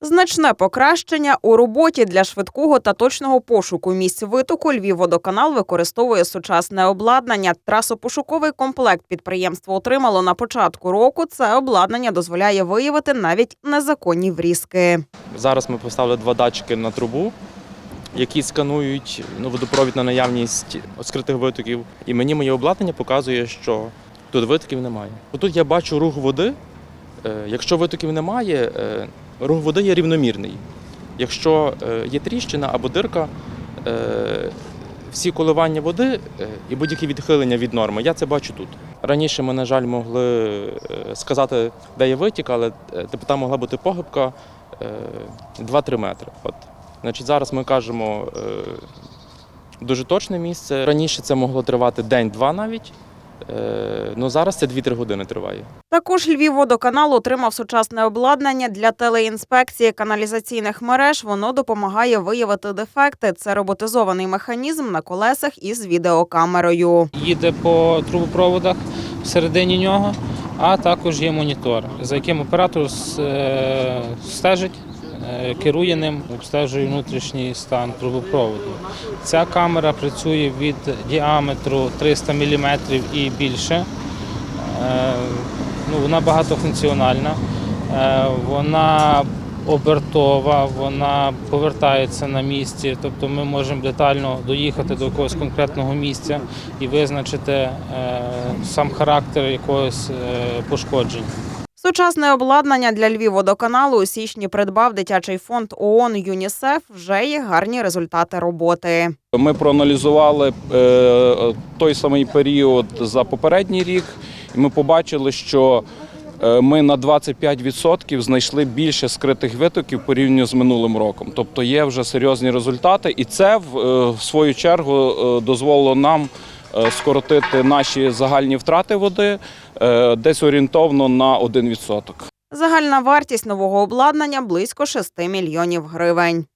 Значне покращення у роботі для швидкого та точного пошуку місць витоку Львівводоканал використовує сучасне обладнання. Трасопошуковий комплект підприємство отримало на початку року. Це обладнання дозволяє виявити навіть незаконні врізки. Зараз ми поставили два датчики на трубу, які сканують ну, водопровід на наявність скритих витоків. І мені моє обладнання показує, що тут витоків немає. Тут я бачу рух води. Е, Якщо витоків немає, е, рух води є рівномірний. Якщо е, є тріщина або дирка, е, всі коливання води е, і будь-які відхилення від норми, я це бачу тут. Раніше ми, на жаль, могли сказати, де є витік, але типу, там могла бути погибка е, 2-3 метри. От. Значить, зараз ми кажемо дуже точне місце. Раніше це могло тривати день-два навіть. Е, ну зараз це 2-3 години триває. Також Львівводоканал отримав сучасне обладнання для телеінспекції каналізаційних мереж. Воно допомагає виявити дефекти. Це роботизований механізм на колесах із відеокамерою. їде по трубопроводах всередині нього, а також є монітор, за яким оператор е, стежить, керує ним, обстежує внутрішній стан трубопроводу. Ця камера працює від діаметру 300 мм і більше. Е, Ну, вона багатофункціональна, Е, вона обертова, вона повертається на місці, тобто ми можемо детально доїхати до якогось конкретного місця і визначити е, сам характер якогось е, пошкоджень. Сучасне обладнання для Львівводоканалу у січні придбав дитячий фонд ООН ЮНІСЕФ. Вже є гарні результати роботи. Ми проаналізували е, той самий період за попередній рік, і ми побачили, що е, ми на 25% знайшли більше скритих витоків порівняно з минулим роком. Тобто є вже серйозні результати, і це в, е, свою чергу дозволило нам скоротити наші загальні втрати води е, десь орієнтовно на 1%. Загальна вартість нового обладнання близько 6 мільйонів гривень.